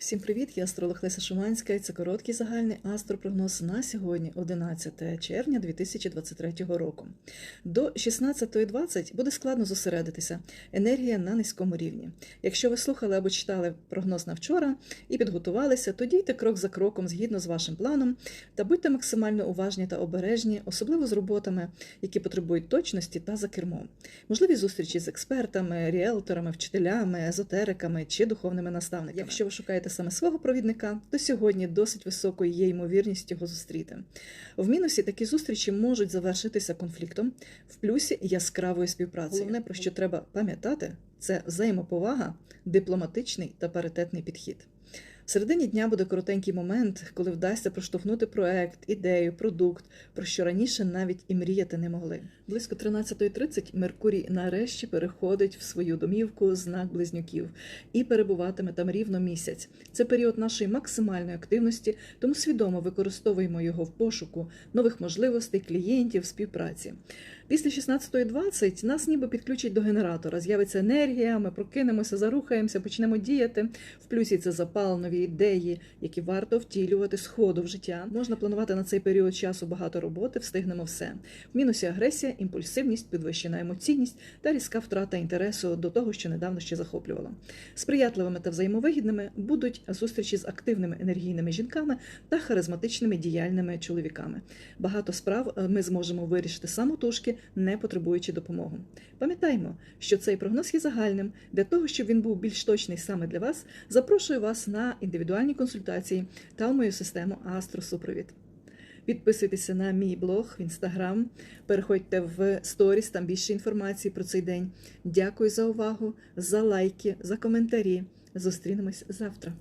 Всім привіт! Я астролог Леся Шуманська і це короткий загальний астропрогноз на сьогодні, 11 червня 2023 року. До 16.20 буде складно зосередитися. Енергія на низькому рівні. Якщо ви слухали або читали прогноз на вчора і підготувалися, то дійте крок за кроком згідно з вашим планом та будьте максимально уважні та обережні, особливо з роботами, які потребують точності та за кермом. Можливі зустрічі з експертами, ріелторами, вчителями, езотериками чи духовними наставниками. Якщо ви шукаєте саме свого провідника, то сьогодні досить високою є ймовірність його зустріти. В мінусі такі зустрічі можуть завершитися конфліктом, в плюсі яскравою співпрацею. Головне, про що треба пам'ятати, це взаємоповага, дипломатичний та паритетний підхід. Середині дня буде коротенький момент, коли вдасться проштовхнути проект, ідею, продукт, про що раніше навіть і мріяти не могли. Близько 13.30 Меркурій нарешті переходить в свою домівку знак близнюків і перебуватиме там рівно місяць. Це період нашої максимальної активності, тому свідомо використовуємо його в пошуку нових можливостей, клієнтів, співпраці. Після 16.20 нас ніби підключать до генератора. З'явиться енергія, ми прокинемося, зарухаємося, почнемо діяти. В плюсі це запал, нові ідеї, які варто втілювати з ходу в життя. Можна планувати на цей період часу багато роботи, встигнемо все. В мінусі агресія, імпульсивність, підвищена емоційність та різка втрата інтересу до того, що недавно ще захоплювало. Сприятливими та взаємовигідними будуть зустрічі з активними енергійними жінками та харизматичними діяльними чоловіками. Багато справ е, ми зможемо вирішити самотужки, не потребуючи допомоги. Пам'ятаймо, що цей прогноз є загальним. Для того, щоб він був більш точний саме для вас, запрошую вас на індивідуальні консультації та в мою систему Астросупровід. Підписуйтеся на мій блог в інстаграм, переходьте в сторіс, там більше інформації про цей день. Дякую за увагу, за лайки, за коментарі. Зустрінемось завтра.